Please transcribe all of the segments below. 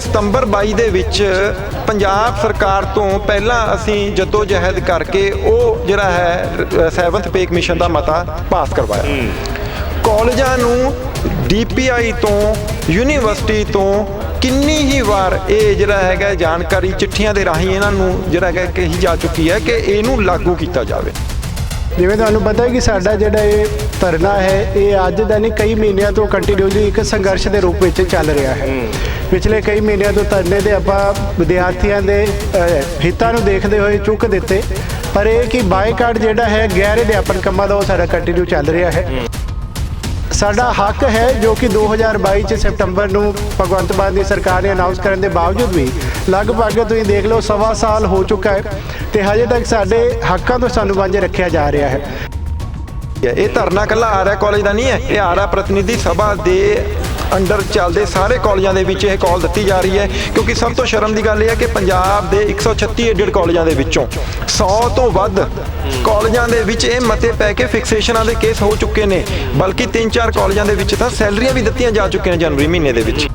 ਸਤੰਬਰ 22 ਦੇ ਵਿੱਚ ਪੰਜਾਬ ਸਰਕਾਰ ਤੋਂ ਪਹਿਲਾਂ ਅਸੀਂ ਜੱਦੋ ਜਹਿਦ ਕਰਕੇ ਉਹ ਜਿਹੜਾ ਹੈ 7th ਪੇ ਕਮਿਸ਼ਨ ਦਾ ਮਤਾ ਪਾਸ ਕਰਵਾਇਆ। ਕਾਲਜਾਂ ਨੂੰ ਡੀਪੀਆਈ ਤੋਂ ਯੂਨੀਵਰਸਿਟੀ ਤੋਂ ਕਿੰਨੀ ਹੀ ਵਾਰ ਇਹ ਜਿਹੜਾ ਹੈਗਾ ਜਾਣਕਾਰੀ ਚਿੱਠੀਆਂ ਦੇ ਰਾਹੀਂ ਇਹਨਾਂ ਨੂੰ ਜਿਹੜਾ ਹੈਗਾ ਕਹੀ ਜਾ ਚੁੱਕੀ ਹੈ ਕਿ ਇਹਨੂੰ ਲਾਗੂ ਕੀਤਾ ਜਾਵੇ। ਜਿਵੇਂ ਤੁਹਾਨੂੰ ਪਤਾ ਹੈ ਕਿ ਸਾਡਾ ਜਿਹੜਾ ਇਹ ਧਰਨਾ ਹੈ ਇਹ ਅੱਜ ਦਾ ਨਹੀਂ ਕਈ ਮਹੀਨਿਆਂ ਤੋਂ ਕੰਟੀਨਿਊਸਲੀ ਇੱਕ ਸੰਘਰਸ਼ ਦੇ ਰੂਪ ਵਿੱਚ ਚੱਲ ਰਿਹਾ ਹੈ। ਪਿਛਲੇ ਕਈ ਮਹੀਨਿਆਂ ਤੋਂ ਧਰਨੇ ਦੇ ਆਪਾਂ ਵਿਦਿਆਰਥੀਆਂ ਦੇ ਹਿੱਤਾਂ ਨੂੰ ਦੇਖਦੇ ਹੋਏ ਚੁੱਕ ਦਿੱਤੇ। ਪਰ ਇਹ ਕਿ ਬਾਈਕਾਟ ਜਿਹੜਾ ਹੈ, ਗੈਰ ਅਧਿਆਪਨ ਕੰਮਾਂ ਦਾ ਉਹ ਸਾਡਾ ਕੰਟੀਨਿਊ ਚੱਲ ਰਿਹਾ ਹੈ। ਸਾਡਾ ਹੱਕ ਹੈ ਜੋ ਕਿ 2022 ਚ ਸਪਟੰਬਰ ਨੂੰ ਭਗਵੰਤ ਮਾਨ ਦੀ ਸਰਕਾਰ ਨੇ ਅਨਾਉਂਸ ਕਰਨ ਦੇ ਬਾਵਜੂਦ ਵੀ ਲਗਭਗ ਤੁਸੀਂ ਦੇਖ ਲਓ ਸਵਾ ਸਾਲ ਹੋ ਚੁੱਕਾ ਹੈ ਤੇ ਹਜੇ ਤੱਕ ਸਾਡੇ ਹੱਕਾਂ ਤੋਂ ਸਾਨੂੰ ਵਾਂਝੇ ਰੱਖਿਆ ਜਾ ਰਿਹਾ ਹੈ। ਇਹ ਧਰਨਾ ਕੱਲਾ ਆਰਿਆ ਕਾਲਜ ਦਾ ਨਹੀਂ ਹੈ। ਇਹ ਆਰਿਆ ਪ੍ਰਤੀਨਿਧੀ ਸਭਾ ਦੇ ਅੰਡਰ ਚੱਲਦੇ ਸਾਰੇ ਕਾਲਜਾਂ ਦੇ ਵਿੱਚ ਇਹ ਕਾਲ ਦਿੱਤੀ ਜਾ ਰਹੀ ਹੈ, ਕਿਉਂਕਿ ਸਭ ਤੋਂ ਸ਼ਰਮ ਦੀ ਗੱਲ ਇਹ ਹੈ ਕਿ ਪੰਜਾਬ ਦੇ 136 ਏਡਡ ਕਾਲਜਾਂ ਦੇ ਵਿੱਚੋਂ 100 ਤੋਂ ਵੱਧ ਕਾਲਜਾਂ ਦੇ ਵਿੱਚ ਇਹ ਮਤੇ ਪੈ ਕੇ ਫਿਕਸੇਸ਼ਨਾਂ ਦੇ ਕੇਸ ਹੋ ਚੁੱਕੇ ਨੇ, ਬਲਕਿ 3-4 ਕਾਲਜਾਂ ਦੇ ਵਿੱਚ ਤਾਂ ਸੈਲਰੀਆਂ ਵੀ ਦਿੱਤੀਆਂ ਜਾ ਚੁੱਕੀਆਂ ਨੇ ਜਨਵਰੀ ਮਹੀਨੇ ਦੇ ਵਿੱਚ।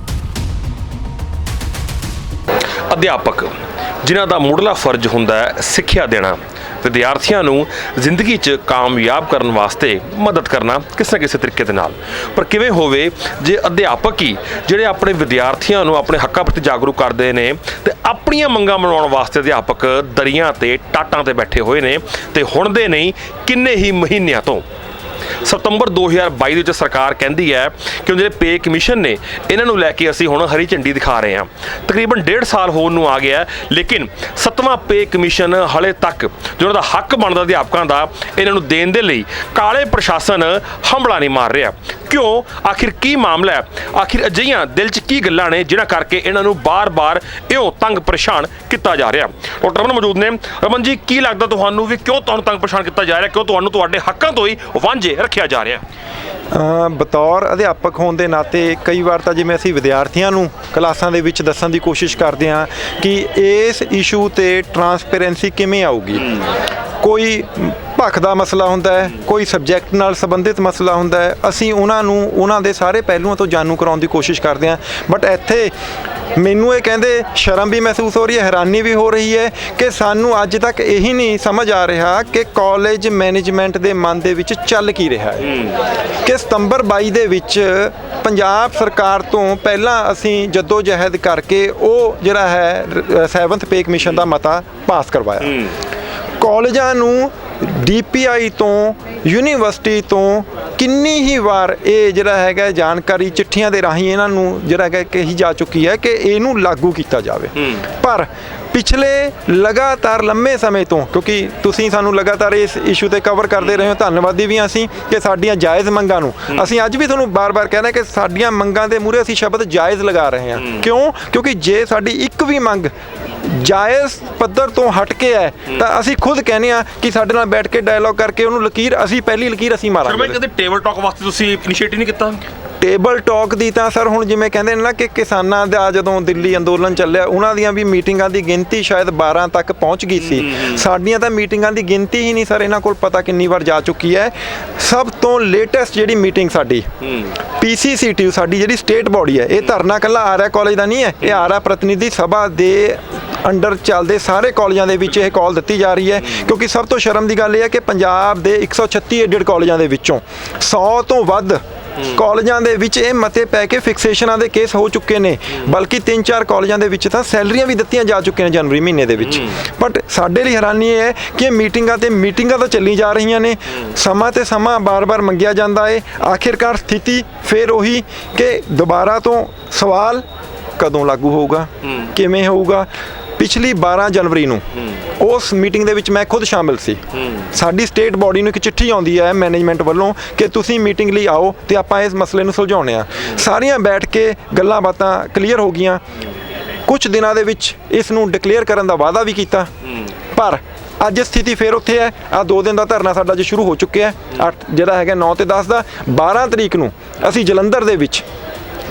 ਅਧਿਆਪਕ, ਜਿਨ੍ਹਾਂ ਦਾ ਮੁੱਢਲਾ ਫਰਜ਼ ਹੁੰਦਾ ਹੈ ਸਿੱਖਿਆ ਦੇਣਾ। ਵਿਦਿਆਰਥੀਆਂ ਨੂੰ ਜ਼ਿੰਦਗੀ 'ਚ ਕਾਮਯਾਬ ਕਰਨ ਵਾਸਤੇ ਮਦਦ ਕਰਨਾ ਕਿਸੇ ਨਾ ਕਿਸੇ ਤਰੀਕੇ ਦੇ ਨਾਲ। ਪਰ ਕਿਵੇਂ ਹੋਵੇ ਜੇ ਅਧਿਆਪਕ ਹੀ ਜਿਹੜੇ ਆਪਣੇ ਵਿਦਿਆਰਥੀਆਂ ਨੂੰ ਆਪਣੇ ਹੱਕਾਂ ਪ੍ਰਤੀ ਜਾਗਰੂਕ ਕਰਦੇ ਨੇ ਤੇ ਆਪਣੀਆਂ ਮੰਗਾਂ ਮਨਾਉਣ ਵਾਸਤੇ ਅਧਿਆਪਕ ਦਰੀਆਂ ਤੇ ਟਾਟਾਂ ਤੇ ਬੈਠੇ ਹੋਏ ਨੇ ਤੇ ਹੁਣ ਦੇ ਨਹੀਂ, ਕਿੰਨੇ ਹੀ ਮਹੀਨਿਆਂ ਤੋਂ ਸਤੰਬਰ 2022 ਦੇ ਵਿੱਚ ਸਰਕਾਰ ਕਹਿੰਦੀ ਹੈ ਕਿ ਜਿਹੜੇ ਪੇ ਕਮਿਸ਼ਨ ਨੇ, ਇਹਨਾਂ ਨੂੰ ਲੈ ਕੇ ਅਸੀਂ ਹੁਣ ਹਰੀ ਝੰਡੀ ਦਿਖਾ ਰਹੇ ਹਾਂ। ਤਕਰੀਬਨ 1.5 ਸਾਲ ਹੋਣ ਨੂੰ ਆ ਗਿਆ ਲੇਕਿਨ ਸੱਤਵਾਂ ਪੇ ਕਮਿਸ਼ਨ ਹਲੇ ਤੱਕ ਜੋ ਦਾ ਹੱਕ ਬਣਦਾ ਅਧਿਆਪਕਾਂ ਦਾ, ਇਹਨਾਂ ਨੂੰ ਦੇਣ ਦੇ ਲਈ ਕਾਲੇ ਪ੍ਰਸ਼ਾਸਨ ਹਮਲਾ ਨਹੀਂ ਮਾਰ ਰਿਹਾ। ਕਿਉਂ? ਆਖਿਰ ਕੀ ਮਾਮਲਾ ਹੈ? ਆਖਿਰ ਅਜਿਹੀਆਂ ਦਿਲ 'ਚ ਕੀ ਗੱਲਾਂ ਨੇ ਜਿਨ੍ਹਾਂ ਕਰਕੇ ਇਹਨਾਂ ਨੂੰ ਬਾਰ-ਬਾਰ ਇਉਂ ਤੰਗ ਪਰੇਸ਼ਾਨ ਕੀਤਾ ਜਾ ਰਿਹਾ? ਡਾਕਟਰ ਰਮਨ ਮੌਜੂਦ ਨੇ। ਰਮਨ ਜੀ, ਕੀ ਲੱਗਦਾ ਤੁਹਾਨੂੰ ਵੀ ਕਿਉਂ ਤੁਹਾਨੂੰ ਤੰਗ ਪਰੇਸ਼ਾਨ ਕੀਤਾ ਜਾ ਰਿਹਾ? ਕਿਉਂ ਤੁਹਾਨੂੰ ਤੁਹਾਡੇ ਹੱਕਾਂ ਤੋਂ ਹੀ ਵਾਂਝੇ ਰੱਖਿਆ ਜਾ ਰਿਹਾ। ਅ, ਬਤੌਰ ਅਧਿਆਪਕ ਹੋਣ ਦੇ ਨਾਤੇ ਕਈ ਵਾਰ ਤਾਂ ਜਿਵੇਂ ਅਸੀਂ ਵਿਦਿਆਰਥੀਆਂ ਨੂੰ ਕਲਾਸਾਂ ਦੇ ਵਿੱਚ ਦੱਸਣ ਦੀ ਕੋਸ਼ਿਸ਼ ਕਰਦੇ ਹਾਂ ਕਿ ਇਸ ਇਸ਼ੂ ਤੇ ਟਰਾਂਸਪੇਰੈਂਸੀ ਕਿਵੇਂ ਆਊਗੀ। ਕੋਈ ਭੱਖ ਦਾ ਮਸਲਾ ਹੁੰਦਾ ਹੈ ਕੋਈ ਸਬਜੈਕਟ ਨਾਲ ਸੰਬੰਧਿਤ ਮਸਲਾ ਹੁੰਦਾ ਹੈ ਅਸੀਂ ਉਹਨਾਂ ਨੂੰ ਉਹਨਾਂ ਦੇ ਸਾਰੇ ਪਹਿਲੂਆਂ ਤੋਂ ਜਾਣੂ ਕਰਾਉਣ ਦੀ ਕੋਸ਼ਿਸ਼ ਕਰਦੇ ਹਾਂ। ਬਟ ਇੱਥੇ ਮੈਨੂੰ ਇਹ ਕਹਿੰਦੇ ਸ਼ਰਮ ਵੀ ਮਹਿਸੂਸ ਹੋ ਰਹੀ ਹੈ ਹੈਰਾਨੀ ਵੀ ਹੋ ਰਹੀ ਹੈ ਕਿ ਸਾਨੂੰ ਅੱਜ ਤੱਕ ਇਹੀ ਨਹੀਂ ਸਮਝ ਆ ਰਿਹਾ ਕਿ ਕਾਲਜ ਮੈਨੇਜਮੈਂਟ ਦੇ ਮਨ ਦੇ ਵਿੱਚ ਚੱਲ ਕੀ ਰਿਹਾ ਹੈ। ਕਿ ਸਤੰਬਰ 22 ਦੇ ਵਿੱਚ ਪੰਜਾਬ ਸਰਕਾਰ ਤੋਂ ਪਹਿਲਾਂ ਅਸੀਂ ਜੱਦੋ ਜਹਿਦ ਕਰਕੇ ਉਹ ਜਿਹੜਾ ਹੈ 7th ਪੇ ਕਮਿਸ਼ਨ ਦਾ ਮਤਾ ਪਾਸ ਕਰਵਾਇਆ। ਕਾਲਜਾਂ ਨੂੰ ਡੀਪੀਆਈ ਤੋਂ ਯੂਨੀਵਰਸਿਟੀ ਤੋਂ ਕਿੰਨੀ ਹੀ ਵਾਰ ਇਹ ਜਿਹੜਾ ਹੈਗਾ ਜਾਣਕਾਰੀ ਚਿੱਠੀਆਂ ਦੇ ਰਾਹੀਂ ਇਹਨਾਂ ਨੂੰ ਜਿਹੜਾ ਹੈਗਾ ਕਹੀ ਜਾ ਚੁੱਕੀ ਹੈ ਕਿ ਇਹਨੂੰ ਲਾਗੂ ਕੀਤਾ ਜਾਵੇ। ਪਰ ਪਿਛਲੇ ਲਗਾਤਾਰ ਲੰਮੇ ਸਮੇਂ ਤੋਂ ਕਿਉਂਕਿ ਤੁਸੀਂ ਸਾਨੂੰ ਲਗਾਤਾਰ ਇਸ ਇਸ਼ੂ ਤੇ ਕਵਰ ਕਰਦੇ ਰਹੇ ਹੋ ਧੰਨਵਾਦੀ ਵੀ ਅਸੀਂ ਕਿ ਸਾਡੀਆਂ ਜਾਇਜ਼ ਮੰਗਾਂ ਨੂੰ ਅਸੀਂ ਅੱਜ ਵੀ ਤੁਹਾਨੂੰ ਬਾਰ-ਬਾਰ ਕਹਿੰਦੇ ਕਿ ਸਾਡੀਆਂ ਮੰਗਾਂ ਦੇ ਮੂਹਰੇ ਅਸੀਂ ਸ਼ਬਦ ਜਾਇਜ਼ ਲਗਾ ਰਹੇ ਹਾਂ। ਕਿਉਂ? ਕਿਉਂਕਿ ਜੇ ਸਾਡੀ ਇੱਕ ਵੀ ਮੰਗ ਜਾਇਜ਼ ਪੱਧਰ ਤੋਂ ਹਟ ਕੇ ਹੈ ਤਾਂ ਅਸੀਂ ਖੁਦ ਕਹਿੰਦੇ ਆ ਕਿ ਸਾਡੇ ਨਾਲ ਬੈਠ ਕੇ ਡਾਇਲੋਗ ਕਰਕੇ ਉਹਨੂੰ ਲਕੀਰ ਅਸੀਂ ਪਹਿਲੀ ਲਕੀਰ ਅਸੀਂ ਸ਼ਰਮਾ ਮਾਰਾਂਗੇ ਕਦੇ ਟੇਬਲ ਟਾਕ ਵਾਸਤੇ ਤੁਸੀਂ ਇਨੀਸ਼ੀਏਟਿਵ ਨਹੀਂ ਕੀਤਾ? ਟੇਬਲ ਟਾਕ ਦੀ ਤਾਂ ਸਰ ਹੁਣ ਜਿਵੇਂ ਕਹਿੰਦੇ ਨੇ ਨਾ ਕਿ ਕਿਸਾਨਾਂ ਦਾ ਜਦੋਂ ਦਿੱਲੀ ਅੰਦੋਲਨ ਚੱਲਿਆ ਉਹਨਾਂ ਦੀਆਂ ਵੀ ਮੀਟਿੰਗਾਂ ਦੀ ਗਿਣਤੀ ਸ਼ਾਇਦ 12 ਤੱਕ ਪਹੁੰਚ ਗਈ ਸੀ। ਸਾਡੀਆਂ ਤਾਂ ਮੀਟਿੰਗਾਂ ਦੀ ਗਿਣਤੀ ਹੀ ਨਹੀਂ ਸਰ ਇਹਨਾਂ ਕੋਲ ਪਤਾ ਕਿੰਨੀ ਵਾਰ ਜਾ ਚੁੱਕੀ ਹੈ। ਸਭ ਤੋਂ ਲੇਟੈਸਟ ਜਿਹੜੀ ਮੀਟਿੰਗ ਸਾਡੀ ਪੀਸੀਸੀਟੀ ਸਾਡੀ ਜਿਹੜੀ ਸਟੇਟ ਬਾਡੀ ਹੈ ਇਹ ਧਰਨਾ ਕੱਲਾ ਆਰਿਆ ਕਾਲਜ ਦਾ ਨਹੀਂ ਹੈ ਇਹ ਆਰਿਆ ਪ੍ਰਤੀਨਿਧੀ ਸਭਾ ਦੇ ਅੰਡਰ ਚੱਲਦੇ ਸਾਰੇ ਕਾਲਜਾਂ ਦੇ ਵਿੱਚ ਇਹ ਕਾਲ ਦਿੱਤੀ ਜਾ ਰਹੀ ਹੈ ਕਿਉਂਕਿ ਸਭ ਤੋਂ ਸ਼ਰਮ ਦੀ ਗੱਲ ਇਹ ਹੈ ਕਿ ਪੰਜਾਬ ਦੇ 136 ਏਡਡ ਕਾਲਜਾਂ ਦੇ ਵਿੱਚੋਂ 100 ਤੋਂ ਵੱਧ ਕਾਲਜਾਂ ਦੇ ਵਿੱਚ ਇਹ ਮਤੇ ਪੈ ਕੇ ਫਿਕਸੇਸ਼ਨਾਂ ਦੇ ਕੇਸ ਹੋ ਚੁੱਕੇ ਨੇ। ਬਲਕਿ 3-4 ਕਾਲਜਾਂ ਦੇ ਵਿੱਚ ਤਾਂ ਸੈਲਰੀਆਂ ਵੀ ਦਿੱਤੀਆਂ ਜਾ ਚੁੱਕੀਆਂ ਨੇ ਜਨਵਰੀ ਮਹੀਨੇ ਦੇ ਵਿੱਚ। ਬਟ ਸਾਡੇ ਲਈ ਹੈਰਾਨੀ ਇਹ ਹੈ ਕਿ ਇਹ ਮੀਟਿੰਗਾਂ ਤੇ ਮੀਟਿੰਗਾਂ ਤਾਂ ਚੱਲੀ ਜਾ ਰਹੀਆਂ ਨੇ। ਸਮਾਂ ਤੇ ਸਮਾਂ ਬਾਰ-ਬਾਰ ਮੰਗਿਆ ਜਾਂਦਾ ਹੈ ਆਖਿਰਕਾਰ ਸਥਿਤੀ ਫੇਰ ਉਹੀ ਕਿ ਦੁਬਾਰਾ ਤੋਂ ਸਵਾਲ ਕਦੋਂ ਲਾਗੂ ਹੋਊਗਾ? ਕਿਵੇਂ ਹੋਊਗਾ? ਪਿਛਲੀ 12 ਜਨਵਰੀ ਨੂੰ ਉਸ ਮੀਟਿੰਗ ਦੇ ਵਿੱਚ ਮੈਂ ਖੁਦ ਸ਼ਾਮਿਲ ਸੀ। ਸਾਡੀ ਸਟੇਟ ਬਾਡੀ ਨੂੰ ਇੱਕ ਚਿੱਠੀ ਆਉਂਦੀ ਹੈ ਮੈਨੇਜਮੈਂਟ ਵੱਲੋਂ ਕਿ ਤੁਸੀਂ ਮੀਟਿੰਗ ਲਈ ਆਓ ਤੇ ਆਪਾਂ ਇਸ ਮਸਲੇ ਨੂੰ ਸੁਲਝਾਉਣੇ ਆ ਸਾਰੀਆਂ ਬੈਠ ਕੇ ਗੱਲਾਂ ਬਾਤਾਂ ਕਲੀਅਰ ਹੋ ਗਈਆਂ। ਕੁਝ ਦਿਨਾਂ ਦੇ ਵਿੱਚ ਇਸ ਨੂੰ ਡਿਕਲੇਅਰ ਕਰਨ ਦਾ ਵਾਅਦਾ ਵੀ ਕੀਤਾ। ਪਰ ਅੱਜ ਸਥਿਤੀ ਫੇਰ ਉੱਥੇ ਹੈ। ਆ ਦੋ ਦਿਨ ਦਾ ਧਰਨਾ ਸਾਡਾ ਅੱਜ ਸ਼ੁਰੂ ਹੋ ਚੁੱਕਿਆ। ਹੈ ਅੱਠ ਜਿਹੜਾ ਹੈਗਾ 9 ਤੇ 10 ਦਾ। 12 ਤਰੀਕ ਨੂੰ ਅਸੀਂ ਜਲੰਧਰ ਦੇ ਵਿੱਚ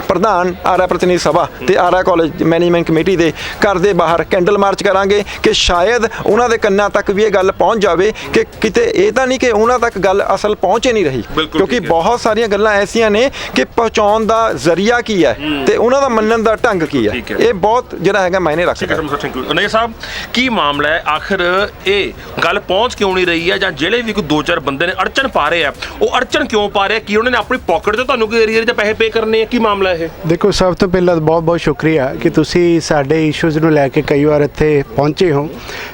ਪ੍ਰਧਾਨ ਆਰਾ ਪ੍ਰਤੀਨਿਧੀ ਸਭਾ ਤੇ ਆਰਾ ਕਾਲਜ ਮੈਨੇਜਮੈਂਟ ਕਮੇਟੀ ਦੇ ਘਰ ਦੇ ਬਾਹਰ ਕੈਂਡਲ ਮਾਰਚ ਕਰਾਂਗੇ ਕਿ ਸ਼ਾਇਦ ਉਹਨਾਂ ਦੇ ਕੰਨਾਂ ਤੱਕ ਵੀ ਇਹ ਗੱਲ ਪਹੁੰਚ ਜਾਵੇ ਕਿ ਕਿਤੇ ਇਹ ਤਾਂ ਨਹੀਂ ਕਿ ਉਹਨਾਂ ਤੱਕ ਗੱਲ ਅਸਲ ਪਹੁੰਚ ਹੀ ਨਹੀਂ ਰਹੀ। ਕਿਉਂਕਿ ਹੈ। ਬਹੁਤ ਸਾਰੀਆਂ ਗੱਲਾਂ ਐਸੀਆਂ ਨੇ ਕਿ ਪਹੁੰਚਾਉਣ ਦਾ ਜ਼ਰੀਆ ਕੀ ਹੈ ਤੇ ਉਹਨਾਂ ਦਾ ਮੰਨਣ ਦਾ ਢੰਗ ਕੀ ਹੈ। ਹੈ। ਇਹ ਬਹੁਤ ਜਿਹੜਾ ਹੈਗਾ ਮਾਇਨੇ ਹੈ ਰੱਖਦਾ ਸਰ ਥੈਂਕ ਯੂ ਸਾਹਿਬ ਕੀ ਮਾਮਲਾ ਹੈ? ਆਖਰ ਇਹ ਗੱਲ ਪਹੁੰਚ ਕਿਉਂ ਨਹੀਂ ਰਹੀ ਹੈ ਜਾਂ ਜਿਹੜੇ ਵੀ ਕੋਈ ਦੋ ਚਾਰ ਬੰਦੇ ਨੇ ਅੜਚਨ ਪਾ ਰਹੇ ਆ? ਉਹ ਅੜਚਨ ਕਿਉਂ ਪਾ ਰਹੇ ਆ? ਕੀ ਉਹਨਾਂ ਨੇ ਆਪਣੀ ਪਾਕਟ ਤੋਂ ਤੁਹਾਨੂੰ ਕੋਈ ਏਰੀਆ 'ਚ ਪੈਸੇ ਪੇ ਕਰਨੇ ਆ? ਕੀ ਮਾਮਲਾ ਇਹ? ਦੇਖੋ ਸਭ ਤੋਂ ਪਹਿਲਾਂ ਬਹੁਤ ਬਹੁਤ ਸ਼ੁਕਰੀਆ ਕਿ ਤੁਸੀਂ ਸਾਡੇ ਇਸ਼ੂਜ਼ ਨੂੰ ਲੈ ਕੇ ਕਈ ਵਾਰ ਇੱਥੇ ਪਹੁੰਚੇ ਹੋ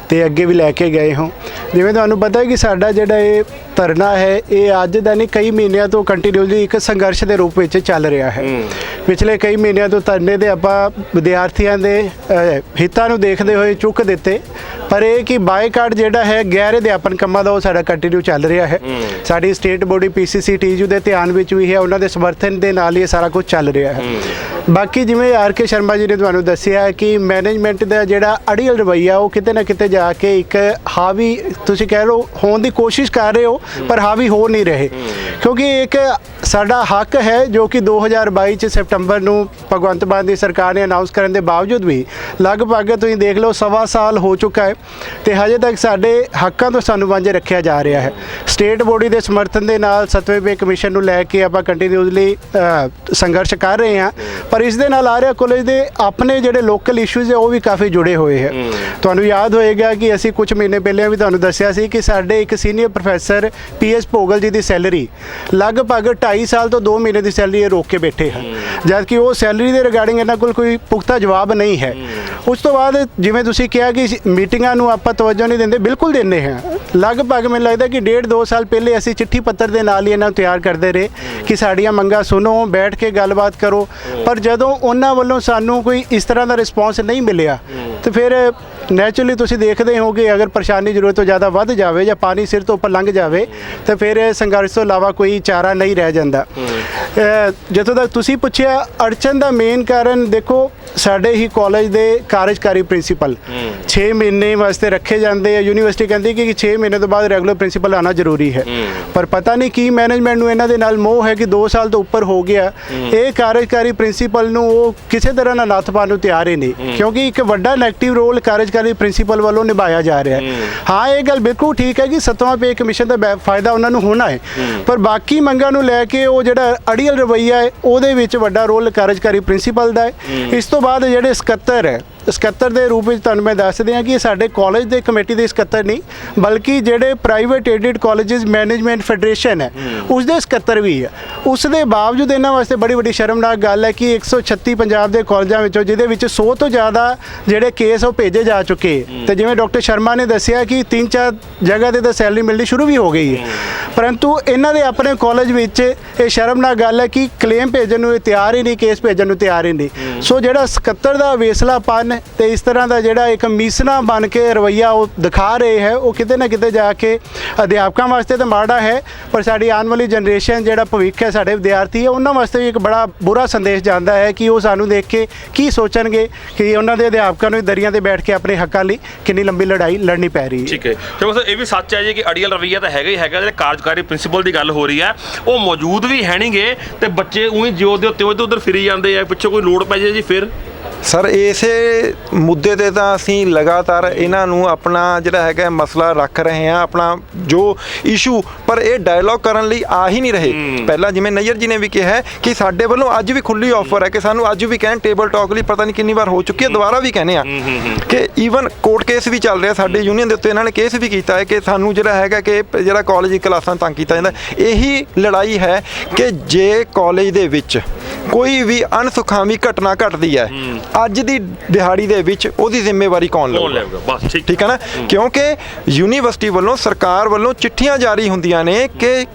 ਤੇ ਅੱਗੇ ਵੀ ਲੈ ਕੇ ਗਏ ਹੋ। ਜਿਵੇਂ ਤੁਹਾਨੂੰ ਪਤਾ ਹੈ ਕਿ ਸਾਡਾ ਜਿਹੜਾ ਇਹ ਧਰਨਾ ਹੈ ਇਹ ਅੱਜ ਦਾ ਨਹੀਂ ਕਈ ਮਹੀਨਿਆਂ ਤੋਂ ਕੰਟੀਨਿਊਸਲੀ ਇੱਕ ਸੰਘਰਸ਼ ਦੇ ਰੂਪ ਵਿੱਚ ਚੱਲ ਰਿਹਾ ਹੈ। ਪਿਛਲੇ ਕਈ ਮਹੀਨਿਆਂ ਤੋਂ ਧਰਨੇ ਦੇ ਆਪਾਂ ਵਿਦਿਆਰਥੀਆਂ ਦੇ ਹਿੱਤਾਂ ਨੂੰ ਦੇਖਦੇ ਹੋਏ ਚੁੱਕ ਦਿੱਤੇ। ਪਰ ਇਹ ਕਿ ਬਾਈਕਾਟ ਜਿਹੜਾ ਹੈ ਗੈਰ ਅਧਿਆਪਨ ਕੰਮਾਂ ਦਾ ਉਹ ਸਾਡਾ ਕੰਟੀਨਿਊ ਚੱਲ ਰਿਹਾ ਹੈ। ਸਾਡੀ ਸਟੇਟ ਬੋਡੀ ਪੀਸੀਸੀ ਟੀਯੂ ਦੇ ਧਿਆਨ ਵਿੱਚ ਵੀ ਹੈ ਉਹਨਾਂ ਦੇ ਸਮਰਥਨ ਦੇ ਨਾਲ ਹੀ ਇਹ ਸਾਰਾ ਕੁਝ ਚੱਲ ਰਿਹਾ ਹੈ। 嗯。ਬਾਕੀ ਜਿਵੇਂ ਆਰ ਕੇ ਸ਼ਰਮਾ ਜੀ ਨੇ ਤੁਹਾਨੂੰ ਦੱਸਿਆ ਕਿ ਮੈਨੇਜਮੈਂਟ ਦਾ ਜਿਹੜਾ ਅੜੀਅਲ ਰਵੱਈਆ, ਉਹ ਕਿਤੇ ਨਾ ਕਿਤੇ ਜਾ ਕੇ ਇੱਕ ਹਾਵੀ, ਤੁਸੀਂ ਕਹਿ ਲਓ, ਹੋਣ ਦੀ ਕੋਸ਼ਿਸ਼ ਕਰ ਰਹੇ ਹੋ, ਪਰ ਹਾਵੀ ਹੋ ਨਹੀਂ ਰਹੇ। ਕਿਉਂਕਿ ਇੱਕ ਸਾਡਾ ਹੱਕ ਹੈ, ਜੋ ਕਿ 2022 ਚ ਸਪਟੰਬਰ ਨੂੰ ਭਗਵੰਤ ਮਾਨ ਦੀ ਸਰਕਾਰ ਨੇ ਅਨਾਉਂਸ ਕਰਨ ਦੇ ਬਾਵਜੂਦ ਵੀ ਲਗਭਗ ਤੁਸੀਂ ਦੇਖ ਲਓ, ਸਵਾ ਸਾਲ ਹੋ ਚੁੱਕਾ ਹੈ ਤੇ ਹਜੇ ਤੱਕ ਸਾਡੇ ਹੱਕਾਂ ਤੋਂ ਸਾਨੂੰ ਵਾਂਝੇ ਰੱਖਿਆ ਜਾ ਰਿਹਾ ਹੈ। ਸਟੇਟ ਬੋਡੀ ਦੇ ਸਮਰਥਨ ਦੇ ਨਾਲ ਸਤਵੇਂ ਪੇ ਕਮਿਸ਼ਨ ਨੂੰ ਲੈ ਕੇ ਆਪਾਂ ਕੰਟੀਨਿਊਸਲੀ ਸੰਘਰਸ਼ ਕਰ ਰਹੇ ਹਾਂ ਪਰ ਇਸ ਦੇ ਨਾਲ ਆਰਿਆ ਕਾਲਜ ਦੇ ਆਪਣੇ ਜਿਹੜੇ ਲੋਕਲ ਇਸ਼ੂਜ਼ ਹੈ ਉਹ ਵੀ ਕਾਫੀ ਜੁੜੇ ਹੋਏ ਹੈ। ਤੁਹਾਨੂੰ ਯਾਦ ਹੋਏਗਾ ਕਿ ਅਸੀਂ ਕੁਝ ਮਹੀਨੇ ਪਹਿਲਾਂ ਵੀ ਤੁਹਾਨੂੰ ਦੱਸਿਆ ਸੀ ਕਿ ਸਾਡੇ ਇੱਕ ਸੀਨੀਅਰ ਪ੍ਰੋਫੈਸਰ ਪੀਐਸ ਭੋਗਲ ਜੀ ਦੀ ਸੈਲਰੀ ਲਗਭਗ 2.5 ਸਾਲ ਤੋਂ 2 ਮਹੀਨੇ ਦੀ ਸੈਲਰੀ ਇਹ ਰੋਕ ਕੇ ਬੈਠੇ ਹਨ। ਜਦ ਕਿ ਉਹ ਸੈਲਰੀ ਦੇ ਰਿਗਾਰਡਿੰਗ ਇਹਨਾਂ ਕੋਲ ਕੋਈ ਪੁਖਤਾ ਜਵਾਬ ਨਹੀਂ ਹੈ। ਉਸ ਤੋਂ ਬਾਅਦ ਜਿਵੇਂ ਤੁਸੀਂ ਕਿਹਾ ਕਿ ਮੀਟਿੰਗਾਂ ਨੂੰ ਆਪਾਂ ਤਵੱਜੋ ਨਹੀਂ ਦਿੰਦੇ ਬਿਲਕੁਲ ਦਿੰਦੇ ਹਾਂ। ਲਗਭਗ ਮੈਨੂੰ ਲੱਗਦਾ ਕਿ ਡੇਢ ਦੋ ਸਾਲ ਪਹਿਲੇ ਅਸੀਂ ਚਿੱਠੀ ਪੱਤਰ ਦੇ ਨਾਲ ਹੀ ਇਹਨਾਂ ਨੂੰ ਤਿਆਰ ਕਰਦੇ ਰਹੇ ਕਿ ਸਾਡੀਆਂ ਮੰਗਾਂ ਸੁਣੋ ਬੈਠ ਕੇ ਗੱਲਬਾਤ ਕਰੋ। ਪਰ ਜਦੋਂ ਉਹਨਾਂ ਵੱਲੋਂ ਸਾਨੂੰ ਕੋਈ ਇਸ ਤਰ੍ਹਾਂ ਦਾ ਰਿਸਪੌਂਸ ਨਹੀਂ ਮਿਲਿਆ ਤੇ ਫਿਰ ਨੈਚੁਰਲੀ ਤੁਸੀਂ ਦੇਖਦੇ ਹੋ ਕਿ ਅਗਰ ਪਰੇਸ਼ਾਨੀ ਜ਼ਰੂਰਤ ਤੋਂ ਜ਼ਿਆਦਾ ਵੱਧ ਜਾਵੇ ਜਾਂ ਪਾਣੀ ਸਿਰ ਤੋਂ ਉੱਪਰ ਲੰਘ ਜਾਵੇ ਤਾਂ ਫਿਰ ਸੰਘਰਸ਼ ਤੋਂ ਇਲਾਵਾ ਕੋਈ ਚਾਰਾ ਨਹੀਂ ਰਹਿ ਜਾਂਦਾ। ਜਦੋਂ ਤੱਕ ਤੁਸੀਂ ਪੁੱਛਿਆ ਅੜਚਨ ਦਾ ਮੇਨ ਕਾਰਨ ਦੇਖੋ ਸਾਡੇ ਹੀ ਕਾਲਜ ਦੇ ਕਾਰਜਕਾਰੀ ਪ੍ਰਿੰਸੀਪਲ 6 ਮਹੀਨੇ ਵਾਸਤੇ ਰੱਖੇ ਜਾਂਦੇ ਆ। ਯੂਨੀਵਰਸਿਟੀ ਕਹਿੰਦੀ ਕਿ 6 ਮਹੀਨੇ ਤੋਂ ਬਾਅਦ ਰੈਗੂਲਰ ਪ੍ਰਿੰਸੀਪਲ ਆਣਾ ਜ਼ਰੂਰੀ ਹੈ। ਪਰ ਪਤਾ ਨਹੀਂ ਕੀ ਮੈਨੇਜਮੈਂਟ ਨੂੰ ਇਹਨਾਂ ਦੇ ਨਾਲ ਮੋਹ ਹੈ ਕਿ 2 ਸਾਲ ਤੋਂ ਉੱਪਰ ਹੋ ਗਿਆ। ਇਹ ਕਾਰਜਕਾਰੀ ਪ੍ਰਿੰਸੀਪਲ ਨੂੰ ਉਹ ਕਿਸੇ ਤਰ੍ਹਾਂ ਨਾਲ ਨੱਥ ਪਾਉਣ ਨੂੰ ਤਿਆਰ ਹੀ ਨਹੀਂ। ਕਿਉਂਕਿ ਇੱਕ ਵੱਡਾ ਨੈਗੇਟਿਵ ਰੋਲ ਕਾਰਜਕਾਰੀ ਪ੍ਰਿੰਸੀਪਲ ਵੱਲੋਂ ਨਿਭਾਇਆ ਜਾ ਰਿਹਾ ਹੈ। ਹਾਂ। ਇਹ ਗੱਲ ਬਿਲਕੁਲ ਠੀਕ ਹੈ ਕਿ ਸੱਤਵਾਂ ਪੇ ਕਮਿਸ਼ਨ ਦਾ ਫਾਇਦਾ ਉਹਨਾਂ ਨੂੰ ਹੋਣਾ ਹੈ। ਪਰ ਬਾਕੀ ਮੰਗਾਂ ਨੂੰ ਲੈ ਕੇ ਉਹ ਜਿਹੜਾ ਅੜੀਅਲ ਰਵੱਈਆ ਹੈ ਉਹਦੇ ਵਿੱਚ ਵੱਡਾ ਰੋਲ ਕਾਰਜਕਾਰੀ ਪ੍ਰਿੰਸੀਪਲ ਦਾ ਹੈ। ਇਸ ਤੋਂ ਬਾਅਦ ਜਿਹੜੇ ਸਕੱਤਰ ਹੈ ਸਕੱਤਰ ਦੇ ਰੂਪ ਵਿੱਚ ਤੁਹਾਨੂੰ ਮੈਂ ਦੱਸ ਦਿਆਂ ਕਿ ਸਾਡੇ ਕਾਲਜ ਦੇ ਕਮੇਟੀ ਦੇ ਸਕੱਤਰ ਨਹੀਂ, ਬਲਕਿ ਜਿਹੜੇ private aided colleges management federation ਹੈ, ਉਸ ਦੇ ਸਕੱਤਰ ਵੀ ਹੈ। ਉਸ ਦੇ ਬਾਵਜੂਦ ਇਹਨਾਂ ਵਾਸਤੇ ਬੜੀ ਵੱਡੀ ਸ਼ਰਮਨਾਕ ਗੱਲ ਹੈ ਕਿ 136 ਪੰਜਾਬ ਦੇ ਕਾਲਜਾਂ ਵਿੱਚੋਂ, ਜਿਹਦੇ ਵਿੱਚ 100 ਤੋਂ ਜ਼ਿਆਦਾ ਜਿਹੜੇ ਕੇਸ ਉਹ ਭੇਜੇ ਜਾ ਚੁੱਕੇ ਤੇ ਜਿਵੇਂ ਡਾਕਟਰ ਸ਼ਰਮਾ ਨੇ ਦੱਸਿਆ ਕਿ ਤਿੰਨ ਚਾਰ ਜਗ੍ਹਾ ਤੇ ਤਾਂ ਸੈਲਰੀ ਮਿਲਣੀ ਸ਼ੁਰੂ ਵੀ ਹੋ ਗਈ ਹੈ। ਪਰੰਤੂ ਇਹਨਾਂ ਦੇ ਆਪਣੇ ਕਾਲਜ ਵਿੱਚ ਇਹ ਸ਼ਰਮਨਾਕ ਗੱਲ ਹੈ ਕਿ ਕਲੇਮ ਭੇਜਣ ਨੂੰ ਇਹ ਤਿਆਰ ਹੀ ਨਹੀਂ ਕੇਸ ਭੇਜਣ ਨੂੰ ਤਿਆਰ ਹੀ ਨਹੀਂ। ਸੋ ਜਿਹੜਾ ਸਕੱਤਰ ਦਾ ਵੇਸਲਾਪਨ ਤੇ ਇਸ ਤਰ੍ਹਾਂ ਦਾ ਜਿਹੜਾ ਇੱਕ ਮੀਸਨਾ ਬਣ ਕੇ ਰਵਈਆ ਉਹ ਦਿਖਾ ਰਹੇ ਹੈ, ਉਹ ਕਿਤੇ ਨਾ ਕਿਤੇ ਜਾ ਕੇ ਅਧਿਆਪਕਾਂ ਵਾਸਤੇ ਤਾਂ ਮਾੜਾ ਹੈ, ਪਰ ਸਾਡੀ ਆਉਣ ਵਾਲੀ ਜਨਰੇਸ਼ਨ ਜਿਹੜਾ ਭਵਿੱਖ ਹੈ ਸਾਡੇ ਵਿਦਿਆਰਥੀ ਹੈ, ਉਹਨਾਂ ਵਾਸਤੇ ਵੀ ਇੱਕ ਬੜਾ ਬੁਰਾ ਸੰਦੇਸ਼ ਜਾਂਦਾ ਹੈ ਕਿ ਉਹ ਸਾਨੂੰ ਦੇਖ ਕੇ ਕੀ ਸੋਚਣਗੇ ਕਿ ਉਹਨਾਂ ਦੇ ਅਧਿਆਪਕਾਂ ਨੂੰ ਦਰੀਆਂ ਤੇ ਬੈਠ ਕੇ ਆਪਣੇ ਹੱਕਾਂ ਲਈ ਕਿੰਨੀ ਲੰਬੀ ਲੜਾਈ ਲੜਨੀ ਪੈ ਰਹੀ ਹੈ। ਠੀਕ ਹੈ। ਚਲੋ ਸਰ, ਇਹ ਵੀ ਸੱਚ ਹੈ ਜੀ ਕਿ ਅੜੀਅਲ ਰਵਈਆ ਤਾਂ ਹੈਗਾ ਹੀ ਹੈਗਾ, ਜਿਹੜੇ ਕਾਰਜਕਾਰੀ ਪ੍ਰਿੰਸੀਪਲ ਦੀ ਗੱਲ ਹੋ ਰਹੀ ਹੈ, ਉਹ ਮੌਜੂਦ ਵੀ ਹੈ ਨਹੀਂਗੇ ਤੇ ਬੱਚੇ ਉਹੀ ਜਿਉ ਦੇ ਉੱਤੇ ਉਧਰ ਫਿਰੀ ਜਾਂਦੇ ਆ, ਪਿੱਛੇ ਕੋਈ ਲੋੜ ਪੈ ਜੇ ਜੀ ਫਿਰ? ਸਰ ਇਸੇ ਮੁੱਦੇ ਤੇ ਤਾਂ ਅਸੀਂ ਲਗਾਤਾਰ ਇਹਨਾਂ ਨੂੰ ਆਪਣਾ ਜਿਹੜਾ ਹੈਗਾ ਮਸਲਾ ਰੱਖ ਰਹੇ ਹਾਂ ਆਪਣਾ ਜੋ ਇਸ਼ੂ ਪਰ ਇਹ ਡਾਇਲੌਗ ਕਰਨ ਲਈ ਆ ਹੀ ਨਹੀਂ ਰਹੇ। ਪਹਿਲਾਂ ਜਿਵੇਂ ਨਈਅਰ ਜੀ ਨੇ ਵੀ ਕਿਹਾ ਕਿ ਸਾਡੇ ਵੱਲੋਂ ਅੱਜ ਵੀ ਖੁੱਲੀ ਆਫਰ ਹੈ ਕਿ ਸਾਨੂੰ ਅੱਜ ਵੀ ਕਹਿਣ ਟੇਬਲ ਟਾਕ ਲਈ ਪਤਾ ਨਹੀਂ ਕਿੰਨੀ ਵਾਰ ਹੋ ਚੁੱਕੀ ਹੈ ਦੁਬਾਰਾ ਵੀ ਕਹਿੰਦੇ ਆ ਕਿ ਈਵਨ ਕੋਰਟ ਕੇਸ ਵੀ ਚੱਲ ਰਿਹਾ ਸਾਡੇ ਯੂਨੀਅਨ ਦੇ ਉੱਤੇ ਇਹਨਾਂ ਨੇ ਕੇਸ ਵੀ ਕੀਤਾ ਹੈ ਕਿ ਸਾਨੂੰ ਜਿਹੜਾ ਹੈਗਾ ਕਿ ਜਿਹੜਾ ਕਾਲਜ ਦੀ ਕਲਾਸਾਂ ਤੰਗ ਕੀਤਾ ਜਾਂਦਾ ਇਹੀ ਲੜਾਈ ਹੈ ਕਿ ਜੇ ਕਾਲਜ ਦੇ ਵਿੱਚ ਕੋਈ ਵੀ ਅਣਸੁਖਾਵੀ ਘਟਨਾ ਘਟਦੀ ਹੈ। ਅੱਜ ਦੀ ਦਿਹਾੜੀ ਦੇ ਵਿੱਚ ਉਹਦੀ ਜ਼ਿੰਮੇਵਾਰੀ ਕੌਣ ਲੈਊਗਾ? ਬਸ ਠੀਕ। ਠੀਕ ਹੈ ਨਾ? ਕਿਉਂਕਿ ਯੂਨੀਵਰਸਿਟੀ ਵੱਲੋਂ ਸਰਕਾਰ ਵੱਲੋਂ ਚਿੱਠੀਆਂ ਜਾਰੀ ਹੁੰਦੀਆਂ ਨੇ ਕਿ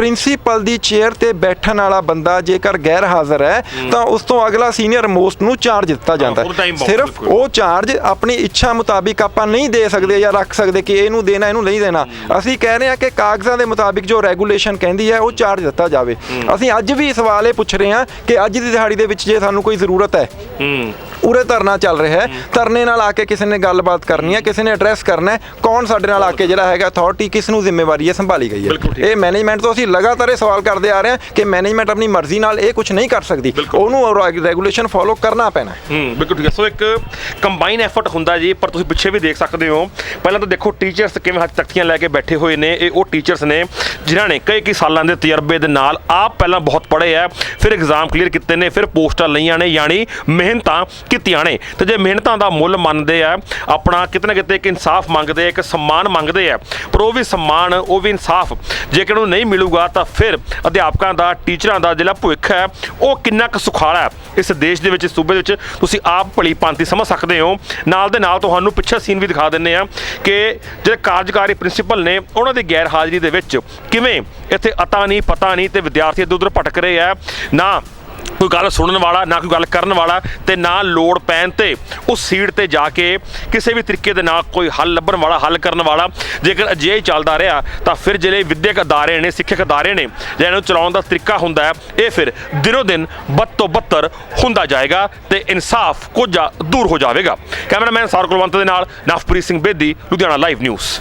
ਪ੍ਰਿੰਸੀਪਲ ਦੀ ਚੇਅਰ ਤੇ ਬੈਠਣ ਵਾਲਾ ਬੰਦਾ ਜੇਕਰ ਗੈਰ ਹਾਜ਼ਰ ਹੈ ਤਾਂ ਉਸ ਤੋਂ ਅਗਲਾ ਸੀਨੀਅਰ ਮੋਸਟ ਨੂੰ ਚਾਰਜ ਦਿੱਤਾ ਜਾਂਦਾ ਹੈ। ਸਿਰਫ। ਉਹ ਚਾਰਜ ਆਪਣੀ ਇੱਛਾ ਮੁਤਾਬਿਕ ਆਪਾਂ ਨਹੀਂ ਦੇ ਸਕਦੇ ਜਾਂ ਰੱਖ ਸਕਦੇ ਕਿ ਇਹਨੂੰ ਦੇਣਾ ਇਹਨੂੰ ਨਹੀਂ ਦੇਣਾ। ਅਸੀਂ ਕਹਿ ਰਹੇ ਹਾਂ ਕਿ ਕਾਗਜ਼ਾਂ ਦੇ ਮੁਤਾਬਿਕ ਜੋ ਰੈਗੂਲੇਸ਼ਨ ਕਹਿੰਦੀ ਹੈ ਉਹ ਚਾਰਜ ਦਿੱਤਾ ਜਾਵੇ। ਅਸੀਂ ਅੱਜ ਵੀ ਸਵਾਲ ਇਹ ਪੁੱਛ ਰਹੇ ਹਾਂ ਕਿ ਅੱਜ ਦੀ ਦਿਹਾੜੀ ਦੇ ਵਿੱਚ ਜੇ ਸਾਨੂੰ ਕੋਈ ਜ਼ਰੂਰਤ ਹੂੰ। ਉਰੇ ਧਰਨਾ ਚੱਲ ਰਿਹਾ ਹੈ। ਧਰਨੇ ਨਾਲ ਆ ਕੇ ਕਿਸੇ ਨੇ ਗੱਲਬਾਤ ਕਰਨੀ ਹੈ ਕਿਸੇ ਨੇ ਐਡਰੈਸ ਕਰਨਾ ਹੈ ਕੌਣ ਸਾਡੇ ਨਾਲ ਆ ਕੇ ਜਿਹੜਾ ਹੈਗਾ ਅਥਾਰਟੀ ਕਿਸ ਨੂੰ ਜ਼ਿੰਮੇਵਾਰੀ ਹੈ ਸੰਭਾਲੀ ਗਈ ਹੈ। ਇਹ ਮੈਨੇਜਮੈਂਟ ਤੋਂ ਅਸੀਂ ਲਗਾਤਾਰ ਇਹ ਸਵਾਲ ਕਰਦੇ ਆ ਰਹੇ ਹਾਂ ਕਿ ਮੈਨੇਜਮੈਂਟ ਆਪਣੀ ਮਰਜ਼ੀ ਨਾਲ ਇਹ ਕੁਝ ਨਹੀਂ ਕਰ ਸਕਦੀ। ਉਹਨੂੰ ਰੈਗੂਲੇਸ਼ਨ ਫੋਲੋ ਕਰਨਾ ਪੈਣਾ ਹੈ। ਹੂੰ ਬਿਲਕੁਲ ਠੀਕ ਹੈ। ਸੋ ਇੱਕ ਕੰਬਾਈਨ ਐਫਰਟ ਹੁੰਦਾ ਜੀ ਪਰ ਤੁਸੀਂ ਪਿੱਛੇ ਵੀ ਦੇਖ ਸਕਦੇ ਹੋ। ਪਹਿਲਾਂ ਤਾਂ ਦੇਖੋ ਟੀਚਰਸ ਕਿਵੇਂ ਹੱਥ ਤਖਤੀਆਂ ਲੈ ਕੇ ਬੈਠੇ ਹੋਏ ਨੇ। ਇਹ ਉਹ ਟੀਚਰਸ ਨੇ ਜਿਨ੍ਹਾਂ ਨੇ ਕਈ ਕਈ ਸਾਲਾਂ ਦੇ ਤਜਰਬੇ ਦੇ ਨਾਲ ਆਪ ਪਹਿਲਾਂ ਬਹੁਤ ਪੜ੍ਹੇ ਆ ਫਿਰ ਐਗਜ਼ਾਮ ਕਲੀਅਰ ਕੀਤੇ ਨੇ ਫਿਰ ਪੋਸਟਾਂ ਲਈਆਂ ਨੇ ਯਾਨੀ ਮਿਹਨਤਾਂ ਕੀਤੀਆਂ ਨੇ। ਤੇ ਜੇ ਮਿਹਨਤਾਂ ਦਾ ਮੁੱਲ ਮੰਨਦੇ ਆ, ਆਪਣਾ ਕਿਤੇ ਨਾ ਕਿਤੇ ਇੱਕ ਇਨਸਾਫ ਮੰਗਦੇ ਆ, ਇੱਕ ਸਨਮਾਨ ਮੰਗਦੇ ਆ, ਪਰ ਉਹ ਵੀ ਸਨਮਾਨ, ਉਹ ਵੀ ਇਨਸਾਫ। ਜੇਕਰ ਉਹ ਨਹੀਂ ਮਿਲੂਗਾ, ਤਾਂ ਫਿਰ ਅਧਿਆਪਕਾਂ ਦਾ, ਟੀਚਰਾਂ ਦਾ ਜਿਹੜਾ ਭਵਿੱਖ ਹੈ, ਉਹ ਕਿੰਨਾ ਕੁ ਸੁਖਾਲਾ ਹੈ। ਇਸ ਦੇਸ਼ ਦੇ ਵਿੱਚ, ਇਸ ਸੂਬੇ ਦੇ ਵਿੱਚ ਤੁਸੀਂ ਆਪ ਭਲੀ ਭਾਂਤੀ ਸਮਝ ਸਕਦੇ ਹੋ। ਨਾਲ ਦੇ ਨਾਲ ਤੁਹਾਨੂੰ ਪਿੱਛੇ ਸੀਨ ਵੀ ਦਿਖਾ ਦਿੰਨੇ ਆ ਕਿ ਜਿਹੜੇ ਕਾਰਜਕਾਰੀ ਪ੍ਰਿੰਸੀਪਲ ਨੇ, ਉਹਨਾਂ ਦੀ ਗੈਰ ਹਾਜ਼ਰੀ ਦੇ ਵਿੱਚ ਕਿਵੇਂ ਇੱਥੇ ਅਤਾ ਨਹੀਂ, ਪਤਾ ਨਹੀਂ ਤੇ ਵਿਦਿਆਰਥੀ ਇੱਧਰ ਉੱਧਰ ਭਟਕ ਰਹੇ ਆ। ਨਾ ਕੋਈ ਗੱਲ ਸੁਣਨ ਵਾਲਾ, ਨਾ ਕੋਈ ਗੱਲ ਕਰਨ ਵਾਲਾ ਤੇ ਨਾ ਲੋੜ ਪੈਣ ਤੇ ਉਸ ਸੀਟ ਤੇ ਜਾ ਕੇ ਕਿਸੇ ਵੀ ਤਰੀਕੇ ਦੇ ਨਾਲ ਕੋਈ ਹੱਲ ਲੱਭਣ ਵਾਲਾ, ਹੱਲ ਕਰਨ ਵਾਲਾ, ਜੇਕਰ ਅਜਿਹਾ ਹੀ ਚੱਲਦਾ ਰਿਹਾ ਤਾਂ ਫਿਰ ਜਿਹੜੇ ਵਿਦਿਅਕ ਅਦਾਰੇ ਨੇ, ਸਿੱਖਿਅਕ ਅਦਾਰੇ ਨੇ, ਜਿਹਨਾਂ ਨੂੰ ਚਲਾਉਣ ਦਾ ਤਰੀਕਾ ਹੁੰਦਾ ਹੈ, ਇਹ ਫਿਰ ਦਿਨੋ ਦਿਨ ਬਦ ਤੋਂ ਬੱਤਰ ਹੁੰਦਾ ਜਾਏਗਾ ਤੇ ਇਨਸਾਫ ਕੁਝ ਦੂਰ ਹੋ ਜਾਵੇਗਾ। ਕੈਮਰਾਮੈਨ ਸਾਰ ਕੁਲਵੰਤ ਦੇ ਨਾਲ ਨਵਪ੍ਰੀਤ ਸਿੰਘ ਬੇਦੀ, ਲੁਧਿਆਣਾ ਲਾਈਵ ਨਿਊਜ਼